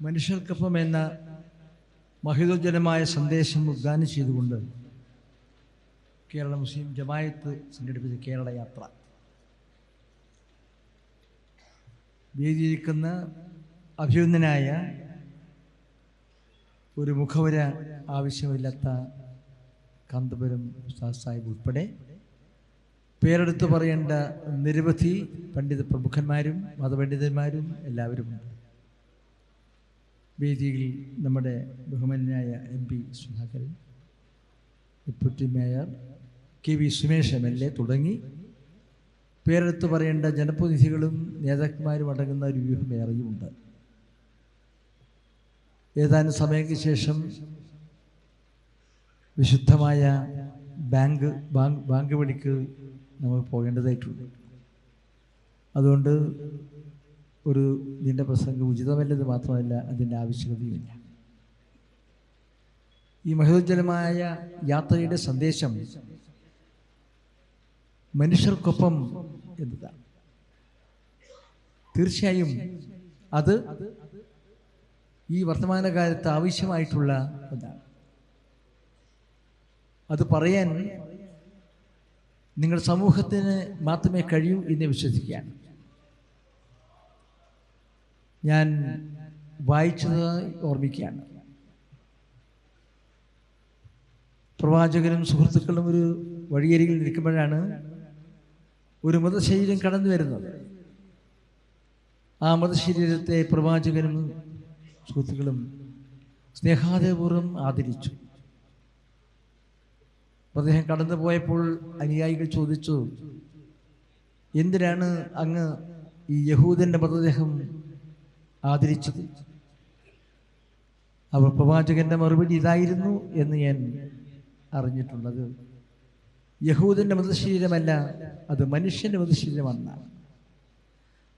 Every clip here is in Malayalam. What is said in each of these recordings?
മനുഷ്യർക്കൊപ്പം എന്ന മഹിതോജ്വലമായ സന്ദേശം ഉദ്ഗാനം ചെയ്തുകൊണ്ട് കേരള മുസ്ലിം ജമായത്ത് സംഘടിപ്പിച്ച കേരള യാത്ര. വേദിയിരിക്കുന്ന അഭിനന്ദനായ ഒരു മുഖവര ആവശ്യമില്ലാത്ത കാന്തപുരം ഉസ്താദ് സാഹിബ് ഉൾപ്പെടെ പേരെടുത്ത് പറയേണ്ട നിരവധി പണ്ഡിത പ്രമുഖന്മാരും മതപണ്ഡിതന്മാരും എല്ലാവരുമുണ്ട്. വേദിയിൽ നമ്മുടെ ബഹുമാനായ M P Sudhakaran deputy mayor K V Sumesh M L A തുടങ്ങി. പേരെടുത്ത് പറയേണ്ട ജനപ്രതിനിധികളും നേതാക്കന്മാരും അടങ്ങുന്ന ഒരു വ്യൂഹം ഏറെയുമുണ്ട്. ഏതാനും സമയത്തിന് ശേഷം വിശുദ്ധമായ ബാങ്ക് ബാങ്ക് ബാങ്ക് പണിക്ക് നമ്മൾ പോകേണ്ടതായിട്ടുണ്ട്. അതുകൊണ്ട് ഒരു നിന്റെ പ്രസംഗം ഉചിതമല്ലത് മാത്രമല്ല അതിന്റെ ആവശ്യകതയുമില്ല. ഈ മഹോജ്ജലമായ യാത്രയുടെ സന്ദേശം മനുഷ്യർക്കൊപ്പം എന്നതാണ്. തീർച്ചയായും അത് ഈ വർത്തമാനകാലത്ത് ആവശ്യമായിട്ടുള്ള ഒന്നാണ്. അത് പറയാൻ നിങ്ങൾ സമൂഹത്തിന് മാത്രമേ കഴിയൂ എന്ന് വിശ്വസിക്കുകയാണ്. ഞാൻ വായിച്ചത് ഓർമ്മിക്കുകയാണ്. പ്രവാചകനും സുഹൃത്തുക്കളും ഒരു വഴിയരികിൽ നിൽക്കുമ്പോഴാണ് ഒരു മൃതശരീരം കടന്നു വരുന്നത്. ആ മൃതശരീരത്തെ പ്രവാചകനും സുഹൃത്തുക്കളും സ്നേഹാദപൂർവം ആദരിച്ചു. അദ്ദേഹം കടന്നു പോയപ്പോൾ അനുയായികൾ ചോദിച്ചു എന്തിനാണ് അങ്ങ് ഈ യഹൂദന്റെ മൃതദേഹം ആദരിച്ചത് അവർ പ്രവാചകന്റെ മറുപടി ഇതായിരുന്നു എന്ന് ഞാൻ അറിഞ്ഞിട്ടുള്ളത്. യഹൂദന്റെ മൃതശരീരമല്ല അത് മനുഷ്യന്റെ മൃതശരീരമാണ്.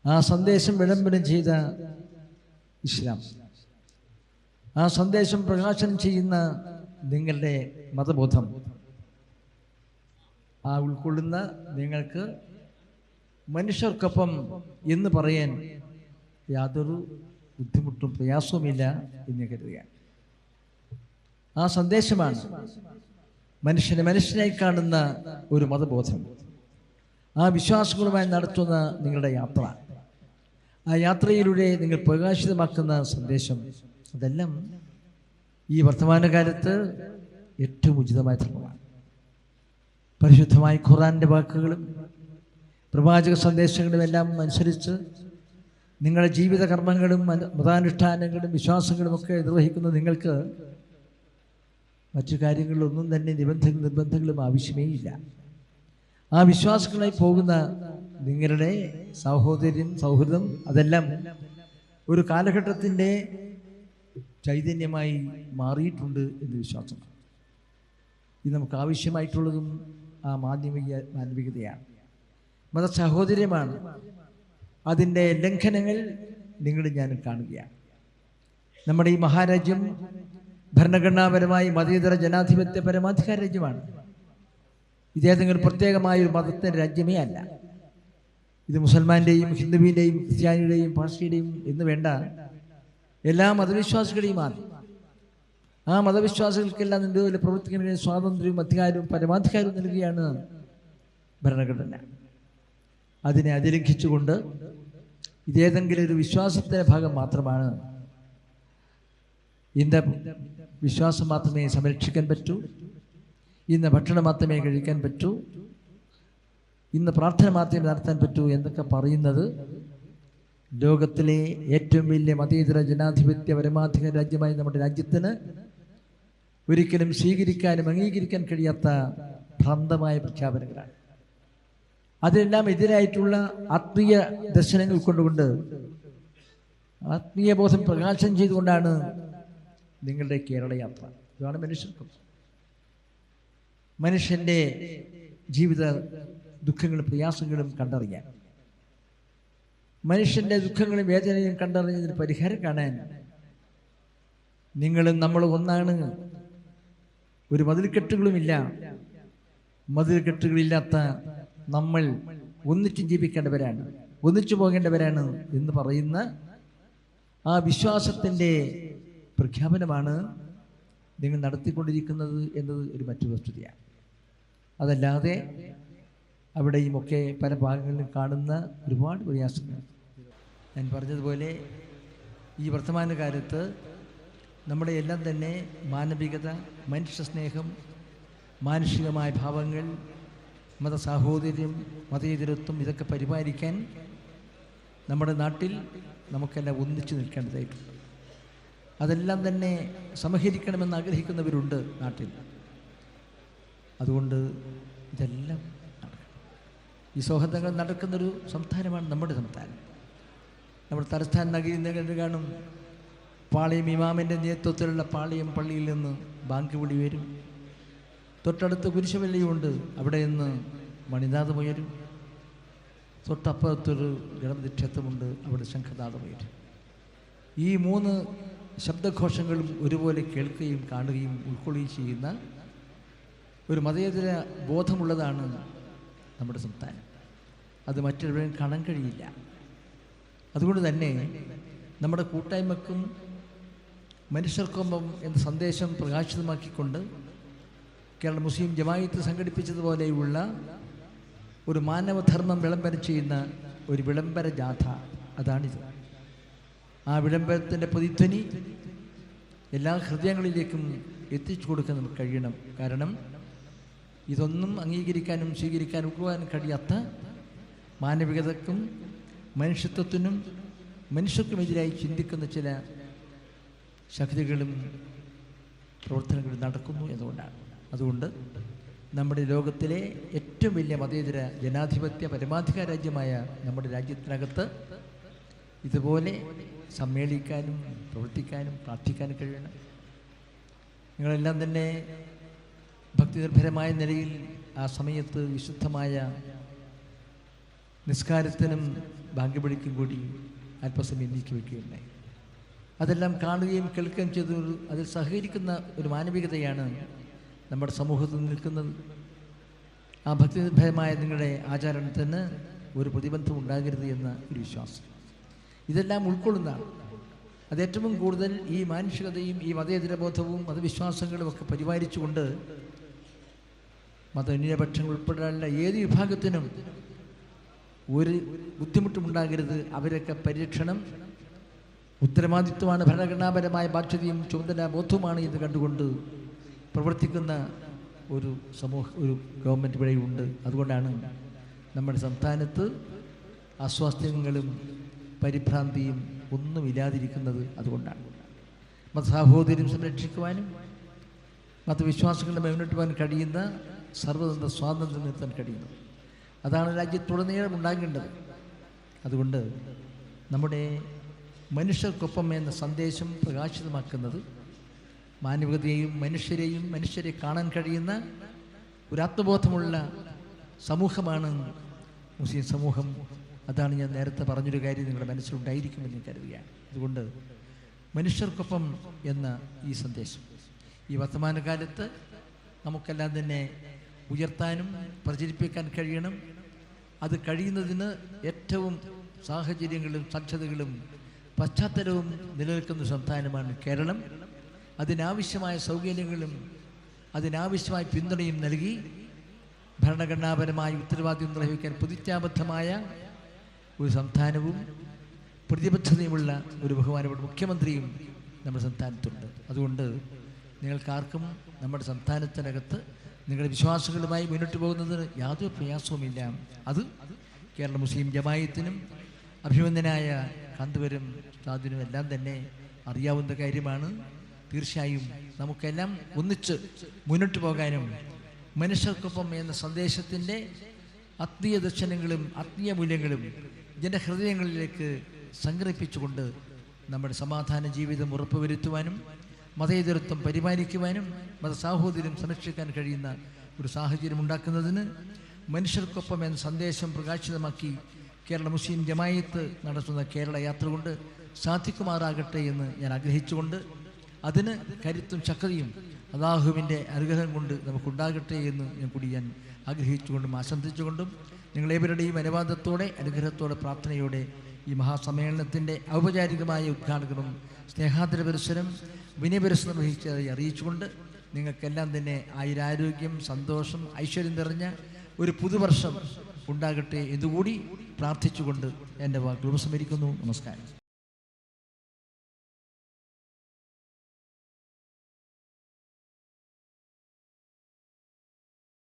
ആ സന്ദേശം വിളംബരം ചെയ്ത ഇസ്ലാം. ആ സന്ദേശം പ്രകാശനം ചെയ്യുന്ന നിങ്ങളുടെ മതബോധം. ആ ഉൾക്കൊള്ളുന്ന നിങ്ങൾക്ക് മനുഷ്യർക്കൊപ്പം എന്ന് പറയാൻ യാതൊരു ബുദ്ധിമുട്ടും പ്രയാസവുമില്ല എന്ന് കരുതുകയാണ് ആ സന്ദേശമാണ് മനുഷ്യനെ മനുഷ്യനായി കാണുന്ന ഒരു മതബോധം. ആ വിശ്വാസങ്ങളുമായി നടത്തുന്ന നിങ്ങളുടെ യാത്ര. ആ യാത്രയിലൂടെ നിങ്ങൾ പ്രകാശിതമാക്കുന്ന സന്ദേശം. അതെല്ലാം ഈ വർത്തമാനകാലത്ത് ഏറ്റവും ഉചിതമായ ധർമ്മമാണ്. പരിശുദ്ധമായ ഖുറാന്റെ വാക്കുകളും പ്രവാചക സന്ദേശങ്ങളും എല്ലാം അനുസരിച്ച് നിങ്ങളുടെ ജീവിത കർമ്മങ്ങളും മതാനുഷ്ഠാനങ്ങളും വിശ്വാസങ്ങളും ഒക്കെ നിർവഹിക്കുന്ന നിങ്ങൾക്ക് മറ്റു കാര്യങ്ങളിലൊന്നും തന്നെ നിബന്ധങ്ങളും നിർബന്ധങ്ങളും ആവശ്യമേ ഇല്ല. ആ വിശ്വാസങ്ങളായി പോകുന്ന നിങ്ങളുടെ സഹോദര്യം സൗഹൃദം അതെല്ലാം ഒരു കാലഘട്ടത്തിന്റെ ചൈതന്യമായി മാറിയിട്ടുണ്ട് എന്ന് വിശ്വാസം. ഇത് നമുക്ക് ആവശ്യമായിട്ടുള്ളതും ആ മാധ്യമിക മാനവികതയാണ് മത സഹോദര്യമാണ് അതിന്റെ ലംഘനങ്ങൾ നിങ്ങൾ ഞാൻ കാണുകയാണ്. നമ്മുടെ ഈ മഹാരാജ്യം ഭരണഘടനാപരമായി മതേതര ജനാധിപത്യ പരമാധികാര രാജ്യമാണ്. ഇതേതെങ്കിലും പ്രത്യേകമായ ഒരു മതത്തിന്റെ രാജ്യമേ അല്ല. ഇത് മുസൽമാന്റെയും ഹിന്ദുവിന്റെയും ക്രിസ്ത്യാനിയുടെയും പാർസിയുടെയും എന്ന് വേണ്ട എല്ലാ മതവിശ്വാസികളുടെയുമാണ് ആ മതവിശ്വാസികൾക്കെല്ലാം നിന്റെ പ്രവർത്തിക്കുന്ന സ്വാതന്ത്ര്യവും അധികാരവും പരമാധികാരവും നൽകുകയാണ് ഭരണഘടന. അതിനെ അതിലംഘിച്ചുകൊണ്ട് ഇതേതെങ്കിലും ഒരു വിശ്വാസത്തിന്റെ ഭാഗം മാത്രമാണ് ഇന്ന വിശ്വാസം മാത്രമേ സംരക്ഷിക്കാൻ പറ്റൂ. ഇന്ന് ഭക്ഷണം മാത്രമേ കഴിക്കാൻ പറ്റൂ. ഇന്ന് പ്രാർത്ഥന മാത്രമേ നടത്താൻ പറ്റൂ എന്നൊക്കെ പറയുന്നത് ലോകത്തിലെ ഏറ്റവും വലിയ മതേതര ജനാധിപത്യ പരമാധിക രാജ്യമായ നമ്മുടെ രാജ്യത്തിന് ഒരിക്കലും സ്വീകരിക്കാനും അംഗീകരിക്കാൻ കഴിയാത്ത ഭ്രാന്തമായ പ്രഖ്യാപനങ്ങളാണ്. അതിനെല്ലാം എതിരായിട്ടുള്ള ആത്മീയ ദർശനങ്ങൾ കൊണ്ടുകൊണ്ട് ആത്മീയ ബോധം പ്രകാശനം ചെയ്തുകൊണ്ടാണ് നിങ്ങളുടെ കേരള യാത്ര. ഇതാണ് മനുഷ്യർക്കും. മനുഷ്യന്റെ ജീവിത ദുഃഖങ്ങളും പ്രയാസങ്ങളും കണ്ടറിയാൻ. മനുഷ്യന്റെ ദുഃഖങ്ങളും വേദനയും കണ്ടറിഞ്ഞതിന് പരിഹാരം കാണാൻ നിങ്ങളും നമ്മളും ഒന്നാണ്. ഒരു മതിൽക്കെട്ടുകളുമില്ല. മതിൽക്കെട്ടുകളില്ലാത്ത നമ്മൾ ഒന്നിച്ചും ജീവിക്കേണ്ടവരാണ്. ഒന്നിച്ചു പോകേണ്ടവരാണ് എന്ന് പറയുന്ന ആ വിശ്വാസത്തിന്റെ പ്രഖ്യാപനമാണ് നിങ്ങൾ നടത്തിക്കൊണ്ടിരിക്കുന്നത് എന്നത് ഒരു മറ്റു വസ്തുതയാണ്. അതല്ലാതെ അവിടെയുമൊക്കെ പല ഭാഗങ്ങളിലും കാണുന്ന ഒരുപാട് പ്രയാസങ്ങൾ. ഞാൻ പറഞ്ഞതുപോലെ ഈ വർത്തമാനകാലത്ത് നമ്മുടെ എല്ലാം തന്നെ മാനവികത മനുഷ്യ സ്നേഹം മാനുഷികമായ ഭാവങ്ങൾ മത സാഹോദര്യം മതേതരത്വം ഇതൊക്കെ പരിപാലിക്കാൻ നമ്മുടെ നാട്ടിൽ നമുക്കെല്ലാം ഒന്നിച്ചു നിൽക്കേണ്ടതായിട്ടുണ്ട് അതെല്ലാം തന്നെ സമഹരിക്കണമെന്ന് ആഗ്രഹിക്കുന്നവരുണ്ട് നാട്ടിൽ. അതുകൊണ്ട് ഇതെല്ലാം ഈ സൗഹൃദങ്ങൾ നടക്കുന്നൊരു സംസ്ഥാനമാണ് നമ്മുടെ സംസ്ഥാനം. നമ്മുടെ തലസ്ഥാന നഗരി കാണും. പാളയം ഇമാമിന്റെ നേതൃത്വത്തിലുള്ള പാളയം പള്ളിയിൽ നിന്ന് ബാങ്ക് വിളി വരും. തൊട്ടടുത്ത് കുരിശവല്ലിയുണ്ട്. അവിടെ നിന്ന് മണിനാഥം ഉയരും തൊട്ടപ്പുറത്തൊരു ഗണപതി ക്ഷേത്രമുണ്ട് അവിടെ ശംഖനാഥം ഉയരും ഈ മൂന്ന് ശബ്ദഘോഷങ്ങളും ഒരുപോലെ കേൾക്കുകയും കാണുകയും ഉൾക്കൊള്ളുകയും ചെയ്യുന്ന ഒരു മതേതര ബോധമുള്ളതാണ് നമ്മുടെ സംസ്ഥാനം. അത് മറ്റൊരുവരും കാണാൻ കഴിയില്ല. അതുകൊണ്ട് തന്നെ നമ്മുടെ കൂട്ടായ്മക്കും മനുഷ്യർക്കൊപ്പം എന്ന സന്ദേശം പ്രകാശിതമാക്കിക്കൊണ്ട് കേരള മുസ്ലിം ജമായത്ത് സംഘടിപ്പിച്ചതുപോലെയുള്ള ഒരു മാനവധർമ്മം വിളംബരം ചെയ്യുന്ന ഒരു വിളംബര ജാഥ. അതാണിത്. ആ വിളംബരത്തിന്റെ പ്രതിധ്വനി എല്ലാ ഹൃദയങ്ങളിലേക്കും എത്തിച്ചു കൊടുക്കാൻ നമുക്ക് കഴിയണം. കാരണം ഇതൊന്നും അംഗീകരിക്കാനും സ്വീകരിക്കാനും ഉൾക്കൊള്ളാനും കഴിയാത്ത മാനവികതക്കും മനുഷ്യത്വത്തിനും മനുഷ്യർക്കുമെതിരായി ചിന്തിക്കുന്ന ചില ശക്തികളും പ്രവർത്തനങ്ങളും നടക്കുന്നു എന്നുകൊണ്ടാണ് അതുകൊണ്ട് നമ്മുടെ ലോകത്തിലെ ഏറ്റവും വലിയ മതേതര ജനാധിപത്യ പരമാധികാര രാജ്യമായ നമ്മുടെ രാജ്യത്തിനകത്ത് ഇതുപോലെ സമ്മേളിക്കാനും പ്രവർത്തിക്കാനും പ്രാർത്ഥിക്കാനും കഴിയണം. നിങ്ങളെല്ലാം തന്നെ ഭക്തിനിർഭരമായ നിലയിൽ ആ സമയത്ത് വിശുദ്ധമായ നിസ്കാരത്തിനും ഭാഗ്യപിടിക്കും കൂടി അല്പസമയം നീക്കി വയ്ക്കുകയുണ്ടായി. അതെല്ലാം കാണുകയും കേൾക്കുകയും ചെയ്ത അതിൽ സഹകരിക്കുന്ന ഒരു മാനവികതയാണ് നമ്മുടെ സമൂഹത്തിൽ നിൽക്കുന്നത്. ആ ഭക്തിനിർഭയമായ നിങ്ങളുടെ ആചാരണത്തിന് ഒരു പ്രതിബന്ധം ഉണ്ടാകരുത് എന്ന ഒരു വിശ്വാസം. ഇതെല്ലാം ഉൾക്കൊള്ളുന്നതാണ്. അത് ഏറ്റവും കൂടുതൽ ഈ മാനുഷികതയും ഈ മതേതരബോധവും മതവിശ്വാസങ്ങളും ഒക്കെ പരിപാലിച്ചുകൊണ്ട് മതന്യൂനപക്ഷങ്ങൾ ഉൾപ്പെടെയുള്ള ഏത് വിഭാഗത്തിനും ഒരു ബുദ്ധിമുട്ടുമുണ്ടാകരുത് അവരൊക്കെ പരിരക്ഷണം ഉത്തരവാദിത്വമാണ് ഭരണഘടനാപരമായ ബാധ്യതയും ചുമതല ബോധവുമാണ് എന്ന് കണ്ടുകൊണ്ട് പ്രവർത്തിക്കുന്ന ഒരു സമൂഹ ഒരു ഗവൺമെന്റ് ഇവിടെയുണ്ട്. അതുകൊണ്ടാണ് നമ്മുടെ സംസ്ഥാനത്ത് അസ്വാസ്ഥ്യങ്ങളും പരിഭ്രാന്തിയും ഒന്നുമില്ലാതിരിക്കുന്നത് അതുകൊണ്ടാണ്. മതസാഹോദര്യം സംരക്ഷിക്കുവാനും മതവിശ്വാസങ്ങളുടെ മുന്നോട്ടുവാൻ കഴിയുന്ന സർവതന്ത്ര സ്വാതന്ത്ര്യം നിർത്താൻ കഴിയുന്നത് അതാണ് രാജ്യത്തുടനീളം ഉണ്ടാകേണ്ടത്. അതുകൊണ്ട് നമ്മുടെ മനുഷ്യർക്കൊപ്പം എന്ന സന്ദേശം പ്രകാശിതമാക്കുന്നത് മാനവികതയെയും മനുഷ്യരെയും മനുഷ്യരെ കാണാൻ കഴിയുന്ന ഒരു ആത്മബോധമുള്ള സമൂഹമാണ് മുസ്ലിം സമൂഹം. അതാണ് ഞാൻ നേരത്തെ പറഞ്ഞൊരു കാര്യം നിങ്ങളുടെ മനസ്സിലുണ്ടായിരിക്കുമെന്ന് കരുതുകയാണ്. അതുകൊണ്ട് മനുഷ്യർക്കൊപ്പം എന്ന ഈ സന്ദേശം. ഈ വർത്തമാനകാലത്ത് നമുക്കെല്ലാം തന്നെ ഉയർത്താനും പ്രചരിപ്പിക്കാൻ കഴിയണം. അത് കഴിയുന്നതിന് ഏറ്റവും സാഹചര്യങ്ങളും സാധ്യതകളും പശ്ചാത്തലവും നിലനിൽക്കുന്ന സംസ്ഥാനമാണ് കേരളം. അതിനാവശ്യമായ സൗകര്യങ്ങളും അതിനാവശ്യമായ പിന്തുണയും നൽകി ഭരണഘടനാപരമായ ഉത്തരവാദിത്വം നിർവഹിക്കാൻ പ്രതിജ്ഞാബദ്ധമായ ഒരു സംസ്ഥാനവും പ്രതിബദ്ധതയുമുള്ള ഒരു ബഹുമാനപ്പെട്ട മുഖ്യമന്ത്രിയും നമ്മുടെ സംസ്ഥാനത്തുണ്ട്. അതുകൊണ്ട് നിങ്ങൾക്കാർക്കും നമ്മുടെ സംസ്ഥാനത്തിനകത്ത് നിങ്ങളുടെ വിശ്വാസികളുമായി മുന്നോട്ട് പോകുന്നതിന് യാതൊരു പ്രയാസവുമില്ല. അത് കേരള മുസ്ലിം ജമായത്തിനും അഭിമന്യനായ കാന്തപുരം സാധുവിനും എല്ലാം തന്നെ അറിയാവുന്ന കാര്യമാണ്. തീർച്ചയായും നമുക്കെല്ലാം ഒന്നിച്ച് മുന്നോട്ട് പോകാനും മനുഷ്യർക്കൊപ്പം എന്ന സന്ദേശത്തിന്റെ ആത്മീയ ദർശനങ്ങളും ആത്മീയ മൂല്യങ്ങളും ജനഹൃദയങ്ങളിലേക്ക് സംഘടിപ്പിച്ചുകൊണ്ട് നമ്മുടെ സമാധാന ജീവിതം ഉറപ്പുവരുത്തുവാനും മതേതരത്വം പരിപാലിക്കുവാനും മതസാഹോദര്യം സംരക്ഷിക്കാൻ കഴിയുന്ന ഒരു സാഹചര്യം ഉണ്ടാക്കുന്നതിന് മനുഷ്യർക്കൊപ്പം എന്ന സന്ദേശം പ്രകാശിതമാക്കി കേരള മുസ്ലിം ജമായത്ത് നടത്തുന്ന കേരള യാത്ര കൊണ്ട് സാധിക്കുമാറാകട്ടെ എന്ന് ഞാൻ ആഗ്രഹിച്ചുകൊണ്ട് അതിന് കരുത്തും ശക്തിയും അള്ളാഹുവിന്റെ അനുഗ്രഹം കൊണ്ട് നമുക്കുണ്ടാകട്ടെ എന്ന് ഞാൻ കൂടി ഞാൻ ആഗ്രഹിച്ചുകൊണ്ടും ആശംസിച്ചുകൊണ്ടും നിങ്ങളേവരുടെയും അനുവാദത്തോടെ അനുഗ്രഹത്തോടെ പ്രാർത്ഥനയോടെ ഈ മഹാസമ്മേളനത്തിന്റെ ഔപചാരികമായ ഉദ്ഘാടനം സ്നേഹാദര പരിസരം വിനയപരിസരം വഹിച്ചതായി അറിയിച്ചുകൊണ്ട് നിങ്ങൾക്കെല്ലാം തന്നെ ആയുരാരോഗ്യം സന്തോഷം ഐശ്വര്യം നിറഞ്ഞ ഒരു പുതുവർഷം ഉണ്ടാകട്ടെ എന്നുകൂടി പ്രാർത്ഥിച്ചുകൊണ്ട് എന്റെ വാക്കുകൾ ഉപസംഹരിക്കുന്നു. നമസ്കാരം.